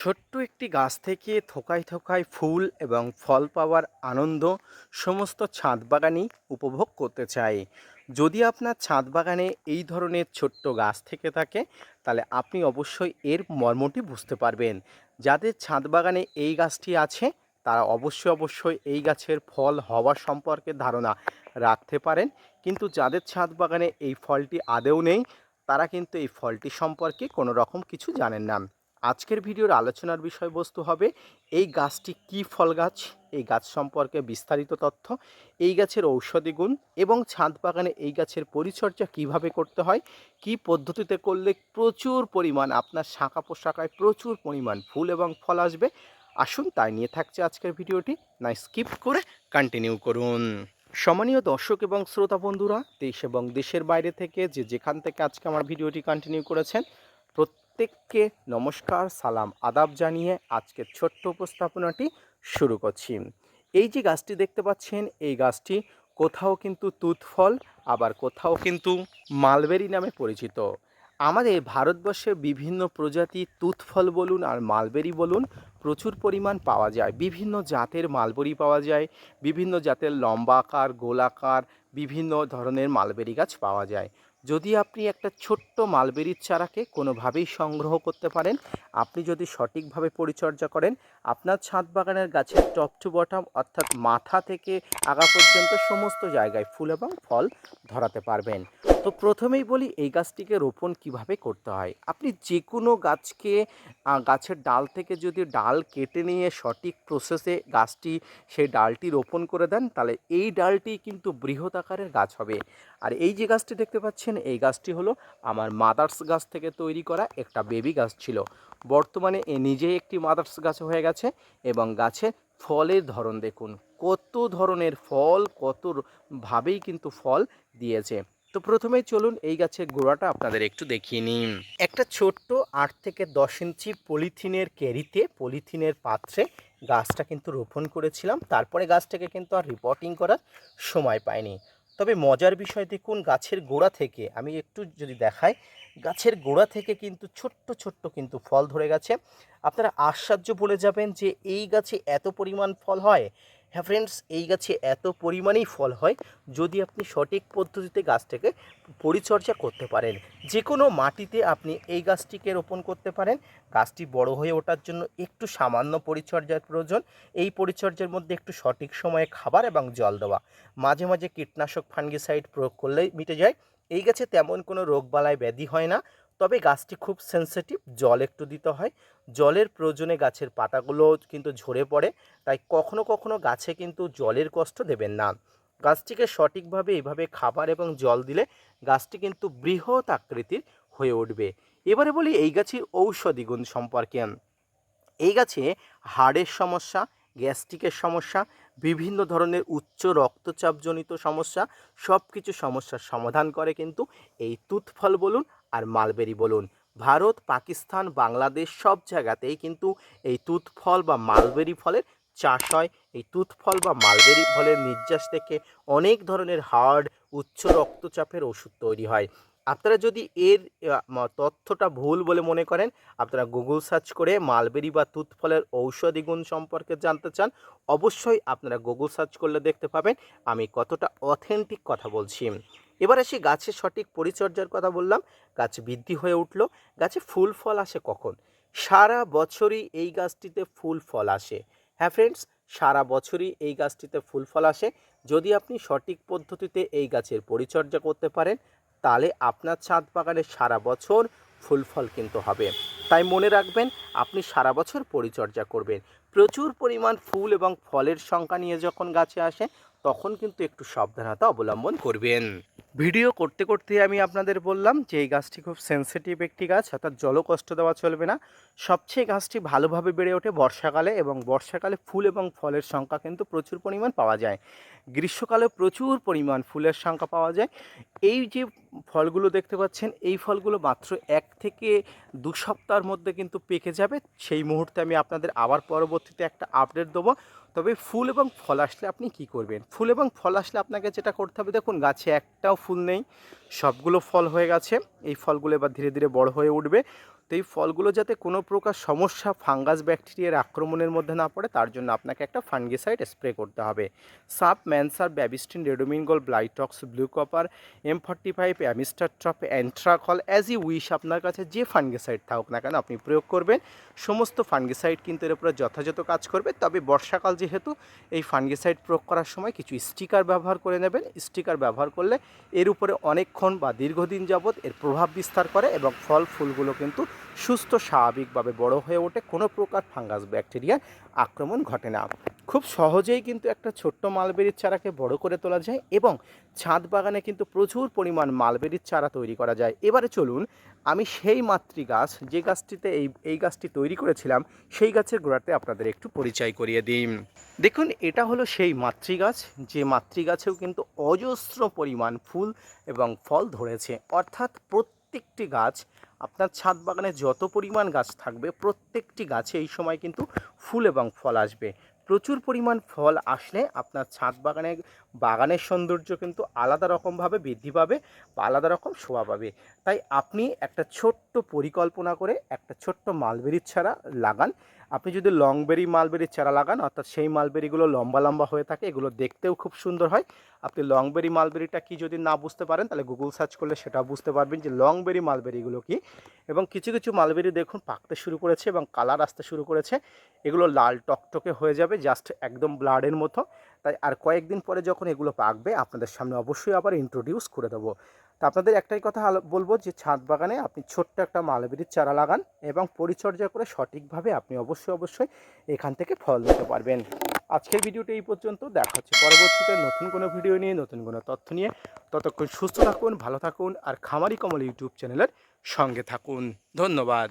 ছোট্ট একটি গাছ থেকে থোকায় থোকায় ফুল এবং ফল পাওয়ার আনন্দ সমস্ত ছাদ বাগানই উপভোগ করতে চায়। যদি আপনার ছাদ বাগানে এই ধরনের ছোট্ট গাছ থেকে থাকে, তাহলে আপনি অবশ্যই এর মর্মটি বুঝতে পারবেন। যাদের ছাদ বাগানে এই গাছটি আছে, তারা অবশ্যই অবশ্যই এই গাছের ফল হওয়ার সম্পর্কে ধারণা রাখতে পারেন। কিন্তু যাদের ছাদ বাগানে এই ফলটি আদেও নেই, তারা কিন্তু এই ফলটি সম্পর্কে কোনো রকম কিছু জানেন না। আজকের ভিডিওর আলোচনার বিষয়বস্তু হবে, এই গাছটি কি ফল গাছ? এই গাছ সম্পর্কে বিস্তারিত তথ্য, এই গাছের ঔষধি গুণ এবং ছাদ বাগানে এই গাছের পরিচর্যা কীভাবে করতে হয়, কি পদ্ধতিতে করলে প্রচুর পরিমাণ আপনার শাখা পোশাকায় প্রচুর পরিমাণ ফুল এবং ফল আসবে? আসুন তাই নিয়ে থাকছে আজকের ভিডিওটি, না স্কিপ করে কন্টিনিউ করুন। সম্মানীয় দর্শক এবং শ্রোতা বন্ধুরা, দেশ এবং দেশের বাইরে থেকে যে যেখান থেকে আজকে আমার ভিডিওটি কন্টিনিউ করেছেন প্রত্যেককে নমস্কার, সালাম, আদাব জানিয়ে আজকের ছোট্ট উপস্থাপনাটি শুরু করছি। এই যে গাছটি দেখতে পাচ্ছেন, এই গাছটি কোথাও কিন্তু তুত ফল আবার কোথাও কিন্তু মালবেরি নামে পরিচিত। আমাদের ভারতবর্ষে বিভিন্ন প্রজাতি তুত ফল বলুন আর মালবেরি বলুন প্রচুর পরিমাণ পাওয়া যায়। বিভিন্ন জাতের মালবেরি পাওয়া যায়, বিভিন্ন জাতের লম্বাকার, গোলাকার, বিভিন্ন ধরনের মালবেরি গাছ পাওয়া যায়। যদি আপনি একটা ছোট্ট মালবেরির চারাকে কোনোভাবেই সংগ্রহ করতে পারেন, আপনি যদি সঠিকভাবে পরিচর্যা করেন, আপনার ছাদ বাগানের গাছের টপ টু বটম অর্থাৎ মাথা থেকে আগা পর্যন্ত সমস্ত জায়গায় ফুল এবং ফল ধরাতে পারবেন। তো প্রথমেই বলি, এই গাছটিকে রোপণ কীভাবে করতে হয়? আপনি যে কোনো গাছকে গাছের ডাল থেকে যদি ডাল কেটে নিয়ে সঠিক প্রসেসে গাছটি, সেই ডালটি রোপণ করে দেন, তাহলে এই ডালটি কিন্তু বৃহৎ আকারের গাছ হবে। আর এই যে গাছটি দেখতে পাচ্ছেন, এই গাছটি হলো আমার মাদার্স গাছ থেকে তৈরি করা একটা বেবি গাছ ছিল। বর্তমানে এ নিজেই একটি মাদার্স গাছ হয়ে গেছে এবং গাছের ফলের ধরন দেখুন, কত ধরনের ফল, কত ভাবেই কিন্তু ফল দিয়েছে। তো প্রথমেই চলুন এই গাছের গোড়াটা আপনাদের একটু দেখিয়ে নিন একটা ছোট্ট আট থেকে দশ ইঞ্চি পলিথিনের ক্যারিতে পলিথিনের পাত্রে গাছটা কিন্তু রোপণ করেছিলাম। তারপরে গাছটাকে কিন্তু আর রিপোর্টিং করার সময় পাইনি। তবে মজার বিষয় দেখুন, গাছের গোড়া থেকে, আমি একটু যদি দেখাই, গাছের গোড়া থেকে কিন্তু ছোট্ট ছোট্ট কিন্তু ফল ধরে গেছে। আপনারা আশ্চর্য বলে যাবেন যে এই গাছে এত পরিমাণ ফল হয়। হ্যাঁ ফ্রেন্ডস এই গাছে এত পরিমাণেই ফল হয়, যদি আপনি সঠিক পদ্ধতিতে গাছটাকে পরিচর্যা করতে পারেন। যে কোনো মাটিতে আপনি এই গাছটিকে রোপণ করতে পারেন। গাছটি বড় হয়ে ওঠার জন্য একটু সামান্য পরিচর্যার প্রয়োজন। এই পরিচর্যার মধ্যে একটু সঠিক সময়ে খাবার এবং জল দেওয়া। মাঝে মাঝে কীটনাশক, ফাঙ্গিসাইড প্রয়োগ করলেই মিটে যায়। এই গাছে তেমন কোনো রোগবালাই ব্যাধি হয় না। তবে গাছটি খুব সেনসিটিভ জল একটু দিতে হয়। জলের প্রয়োজনে গাছের পাতাগুলো কিন্তু ঝরে পড়ে, তাই কখনো কখনো গাছে কিন্তু জলের কষ্ট দেবেন না। গাছটিকে সঠিকভাবে এভাবে খাবার এবং জল দিলে গাছটি কিন্তু বৃহৎ আকৃতির হয়ে উঠবে। এবারে বলি এই গাছের ঔষধি গুণ সম্পর্কে। এই গাছে হাড়ের সমস্যা, গ্যাস্ট্রিকের সমস্যা, বিভিন্ন ধরনের উচ্চ রক্তচাপজনিত সমস্যা সব কিছু সমস্যার সমাধান করে কিন্তু এই তুত ফল বলুন আর মালবেরি বলুন। ভারত, পাকিস্তান, বাংলাদেশ সব জায়গাতেই কিন্তু এই তুত ফল বা মালবেরি ফলের চাষ হয়। এই তুত ফল বা মালবেরি ফলের নির্যাস থেকে অনেক ধরনের হার্ড উচ্চ রক্তচাপের ওষুধ তৈরি হয়। আপনারা যদি এর তথ্যটা ভুল বলে মনে করেন, আপনারা গুগল সার্চ করে মালবেরি বা তুত ফলের ঔষধি গুণ সম্পর্কে জানতে চান, অবশ্যই আপনারা গুগল সার্চ করলে দেখতে পাবেন। আমি কতটা অথেন্টিক কথা বলছি। এবার আসি গাছের সঠিক পরিচর্যার কথা বললাম। গাছ বৃদ্ধি হয়ে উঠল। গাছে ফুল ফল আসে কখন? সারা বছরই এই গাছটিতে ফুল ফল আসে। হ্যাঁ ফ্রেন্ডস সারা বছরই এই গাছটিতে ফুল ফল আসে। যদি আপনি সঠিক পদ্ধতিতে এই গাছের পরিচর্যা করতে পারেন, তাহলে আপনার ছাদ বাগানে সারা বছর ফুল ফল কিন্তু হবে। তাই মনে রাখবেন, আপনি সারা বছর পরিচর্যা করবেন। প্রচুর পরিমাণ ফুল এবং ফলের সংখ্যা নিয়ে যখন গাছে আসে, তখন কিন্তু একটু সাবধানতা অবলম্বন করবেন। ভিডিও করতে করতে আমি আপনাদের বললাম যে এই গাছটি খুব সেন্সিটিভ একটি গাছ, অর্থাৎ জল কষ্ট দেওয়া চলবে না। সবচেয়ে গাছটি ভালোভাবে বেড়ে ওঠে বর্ষাকালে এবং বর্ষাকালে ফুল এবং ফলের সংখ্যা কিন্তু প্রচুর পরিমাণ পাওয়া যায়। গ্রীষ্মকালে প্রচুর পরিমাণ ফুলের সংখ্যা পাওয়া যায়। এই যে ফলগুলো দেখতে পাচ্ছেন। এই ফলগুলো মাত্র এক থেকে দু সপ্তাহের মধ্যে কিন্তু পেকে যাবে। সেই মুহূর্তে আমি আপনাদের আবার পরবর্তীতে একটা আপডেট দেবো। তবে ফুল এবং ফল আসলে আপনি কি করবেন? ফুল এবং ফল আসলে আপনাকে যেটা করতে হবে, দেখুন, গাছে একটাও ফুল নেই। সবগুলো ফল হয়ে গেছে। এই ফলগুলো এবার ধীরে ধীরে বড় হয়ে উঠবে। তো এই ফলগুলো যাতে কোনো প্রকার সমস্যা, ফাঙ্গাস, ব্যাকটেরিয়ার আক্রমণের মধ্যে না পড়ে, তার জন্য আপনাকে একটা ফাঙ্গিসাইড স্প্রে করতে হবে। সাপ, ম্যানসার, Bavistin রেডোমিনগোল Blitox, blue copper, M forty five, Amistar top Antracol as ই উইশ আপনার কাছে যে ফাঙ্গিসাইড থাকুক না কেন আপনি প্রয়োগ করবেন। সমস্ত ফাঙ্গিসাইড কিন্তু এর উপরে যথাযথ কাজ করবে, তবে বর্ষাকাল যেহেতু, এই ফাঙ্গিসাইড প্রয়োগ করার সময় কিছু স্টিকার ব্যবহার করে নেবেন। স্টিকার ব্যবহার করলে এর উপরে অনেকক্ষণ বা দীর্ঘদিন যাবৎ এর প্রভাব বিস্তার করে এবং ফল, ফুলগুলো কিন্তু সুস্থ, স্বাভাবিকভাবে বড় হয়ে ওঠে, কোনো প্রকার ফাঙ্গাস ব্যাকটেরিয়ার আক্রমণ ঘটে না। খুব সহজেই কিন্তু একটা ছোট্ট মালবেরির চারাকে বড় করে তোলা যায় এবং ছাদ বাগানে কিন্তু প্রচুর পরিমাণ মালবেরির চারা তৈরি করা যায়। এবারে চলুন, আমি সেই মাতৃ গাছ, যে গাছটিতে এই এই গাছটি তৈরি করেছিলাম, সেই গাছের গোড়াতে আপনাদের একটু পরিচয় করিয়ে দিই। দেখুন, এটা হলো সেই মাতৃ গাছ, যে মাতৃ গাছেও কিন্তু অজস্র পরিমাণ ফুল এবং ফল ধরেছে। অর্থাৎ প্রত্যেকটি গাছ, আপনার ছাদ বাগানে যত পরিমাণ গাছ থাকবে, প্রত্যেকটি গাছে এই সময় কিন্তু ফুল এবং ফল আসবে। প্রচুর পরিমাণ ফল আসলে আপনার ছাদ বাগানে, বাগানের সৌন্দর্য কিন্তু আলাদা রকমভাবে বৃদ্ধি পাবে বা আলাদা রকম শোভা পাবে। তাই আপনি একটা ছোট্ট পরিকল্পনা করে একটা ছোট্ট মালবেরির ছাড়া লাগান। আপনি যদি লংবেরি মালবেরির চারা লাগান, অর্থাৎ সেই মালবেরিগুলো লম্বা লম্বা হয়ে থাকে, এগুলো দেখতেও খুব সুন্দর হয়। আপনি লংবেরি মালবেরিটা কি যদি না বুঝতে পারেন, তাহলে গুগল সার্চ করলে সেটা বুঝতে পারবেন যে লংবেরি মালবেরিগুলো কি। এবং কিছু কিছু মালবেরি দেখুন পাকতে শুরু করেছে এবং কালার আসতে শুরু করেছে। এগুলো লাল টকটকে হয়ে যাবে জাস্ট একদম ব্লাডের মতো। তাই আর কয়েকদিন পরে যখন এগুলো পাকবে, আপনাদের সামনে অবশ্যই আবার ইন্ট্রোডিউস করে দেবো। তা আপনাদের একটাই কথা বলব যে, ছাদ বাগানে আপনি ছোট্ট একটা মালবেরির চারা লাগান এবং পরিচর্যা করে সঠিকভাবে আপনি অবশ্যই অবশ্যই এখান থেকে ফল নিতে পারবেন। আজকের ভিডিওটা এই পর্যন্ত। দেখা হচ্ছে পরবর্তীতে নতুন কোনো ভিডিও নিয়ে, নতুন কোনো তথ্য নিয়ে। ততক্ষণ সুস্থ থাকুন, ভালো থাকুন আর খামারি কমল ইউটিউব চ্যানেলের সঙ্গে থাকুন। ধন্যবাদ।